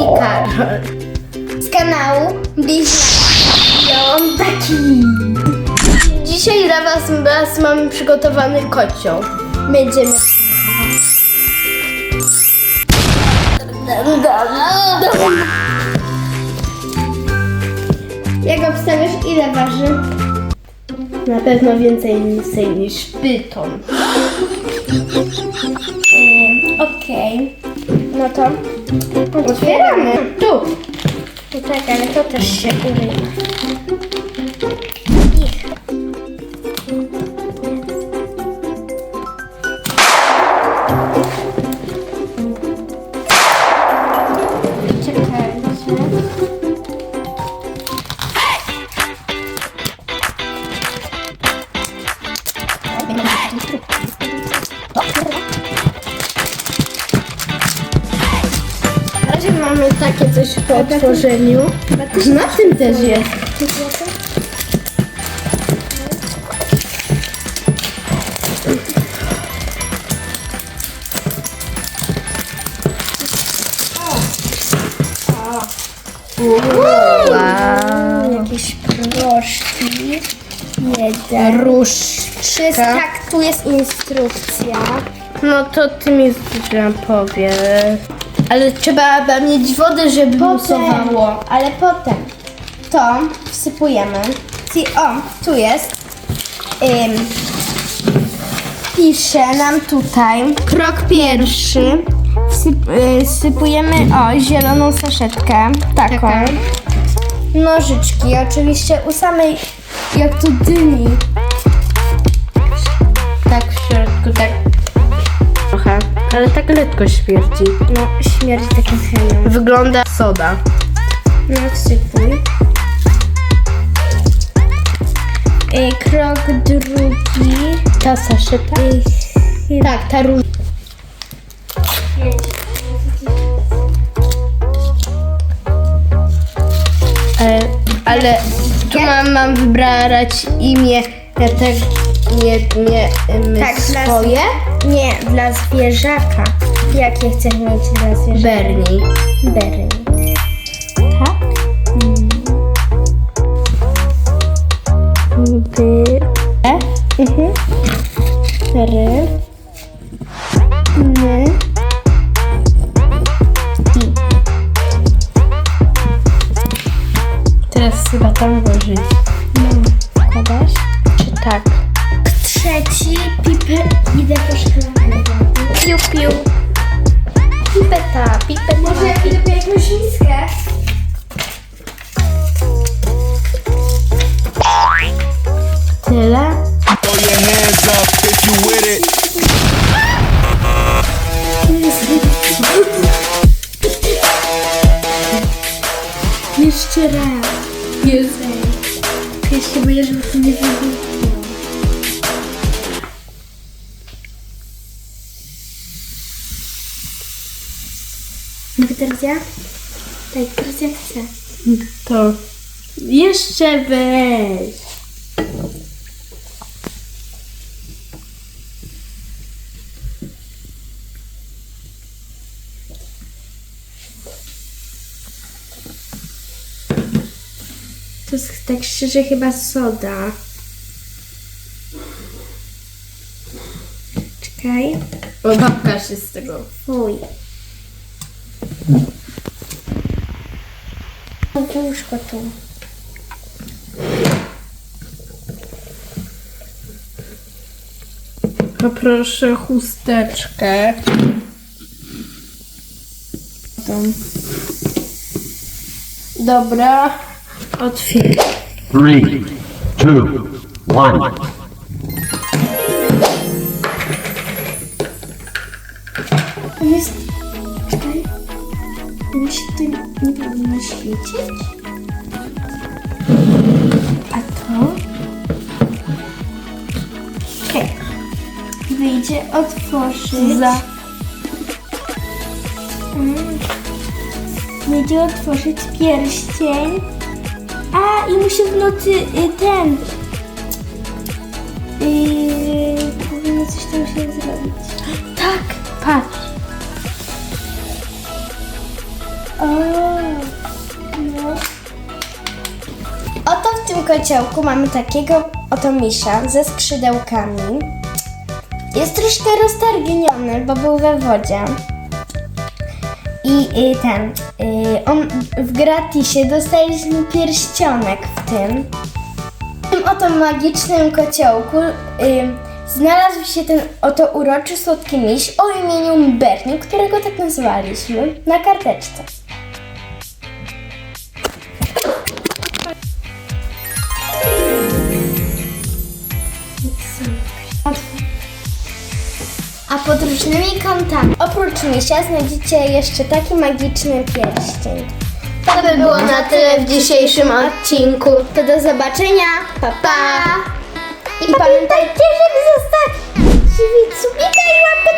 i Karol. Z kanału Bliźniaki. Dzisiaj dla was, was mamy przygotowany kocioł. Będziemy... Jak obstawiasz, ile waży? Na pewno więcej niż pyton. Okej. No to otwieramy. Tu. No tak, ale to też się urywa. Ich. Po otworzeniu. Na tym też jest. Wow. Jakieś proszki. Jeden. Różdżka. Tak, tu jest instrukcja. No to ty mi powie. Ale trzeba mieć wodę, żeby busowało. ale potem to wsypujemy. Ci- O, tu jest. Ym, pisze nam tutaj. Krok pierwszy. Wsyp, y, wsypujemy o zieloną saszetkę. Taką. Taka. Nożyczki, oczywiście u samej jak w środku, tak. Ale tak lekko śmierdzi. No, śmierdzi taką chemią. Wygląda soda. No, wsypuj. Y, krok drugi. Ta saszeta? Y, Tak, ta róż. Ale, ale tu mam, mam wybrać imię ja tak nie, nie my Tak, dla- swoje. Nie, dla zwierzaka. Jakie chcesz mieć dla zwierzaka? Bernie. Bernie. Tak? By. E? Mhm. Ry. My. Teraz chyba tam włożyć. Wkładasz? Czy tak? Trzeci. Pipę. Idę po szklankę. Piu, piu. Pipeta. Pipeta. Może ja idę po jakąś miskę? Tyle? Throw your hands up if you with it. Jeszcze raz. Się boję, żeby to nie. Ja? Tak, teraz ja chcę. To jeszcze weź. To jest tak szczerze chyba soda. Czekaj. O, babka się z tego. Fuj. Łóżko tu. Poproszę chusteczkę. Tą. Dobra. Otwieram. Three, two, one. Mi się to nie powinno świecić. A to? Czekaj. Wyjdzie otworzyć. Za. Mm. Wyjdzie otworzyć pierścień. A, i muszę w nocy y, ten... Yy, powinno coś tam się zrobić. Tak, patrz. Kociołku mamy takiego oto misia ze skrzydełkami. Jest troszkę roztargniony, bo był we wodzie. I y, ten, y, on w gratisie dostaliśmy pierścionek w tym. W tym oto magicznym kociołku y, znalazł się ten oto uroczy słodki miś o imieniu Bernie, którego tak nazwaliśmy na karteczce. A pod różnymi kątami oprócz misia znajdziecie jeszcze taki magiczny pierścień. To by było na tyle w dzisiejszym odcinku. To do zobaczenia. Pa pa. I pamiętajcie, żeby zostawić subika i łapkę